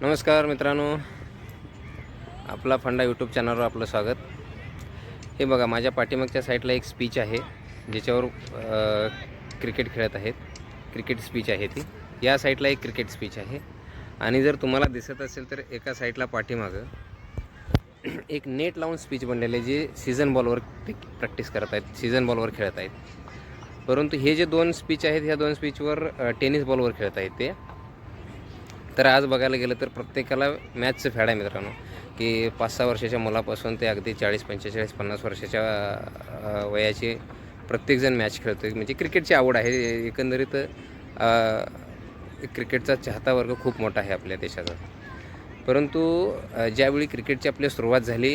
नमस्कार मित्रांनो. आपला फंडा यूट्यूब चॅनलवर आपलं स्वागत. हे बघा माझ्या पाठीमागच्या साईडला एक स्पीच आहे ज्याच्यावर क्रिकेट खेळत आहेत. क्रिकेट स्पीच आहे ती. या साईडला एक क्रिकेट स्पीच आहे. आणि जर तुम्हाला दिसत असेल तर एका साईडला पाठीमागं एक नेट लावून स्पीच बनलेले जे सीझन बॉलवर प्रॅक्टिस करत आहेत सीझन बॉलवर खेळत आहेत. परंतु हे जे दोन स्पीच आहेत ह्या दोन स्पीचवर टेनिस बॉलवर खेळत आहेत ते. तर आज बघायला गेलं तर प्रत्येकाला मॅचचं फॅड आहे मित्रांनो की पाच सहा वर्षाच्या मुलापासून ते अगदी चाळीस पंचेचाळीस पन्नास वर्षाच्या वयाचे प्रत्येकजण मॅच खेळतो म्हणजे क्रिकेटची आवड आहे. एकंदरीत क्रिकेटचा चाहता वर्ग खूप मोठा आहे आपल्या देशाचा. परंतु ज्यावेळी क्रिकेटची आपली सुरुवात झाली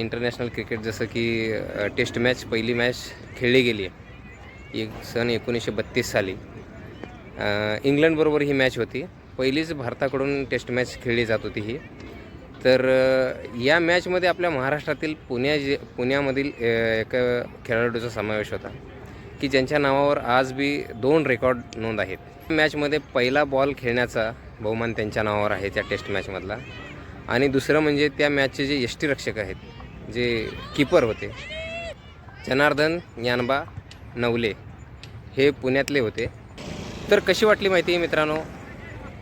इंटरनॅशनल क्रिकेट जसं की टेस्ट मॅच पहिली मॅच खेळली गेली आहे एक सन एकोणीसशे बत्तीस साली इंग्लंडबरोबर ही मॅच होती. पहिलीच भारताकडून टेस्ट मॅच खेळली जात होती ही. तर या मॅचमध्ये आपल्या महाराष्ट्रातील पुण्या जे पुण्यामधील एका खेळाडूचा समावेश होता की ज्यांच्या नावावर आज बी दोन रेकॉर्ड नोंद आहेत. मॅचमध्ये पहिला बॉल खेळण्याचा बहुमान त्यांच्या नावावर आहे त्या टेस्ट मॅचमधला. आणि दुसरं म्हणजे त्या मॅचचे जे यष्टीरक्षक आहेत जे किपर होते जनार्दन ज्ञानबा नवले हे पुण्यातले होते. तर कशी वाटली माहिती मित्रांनो?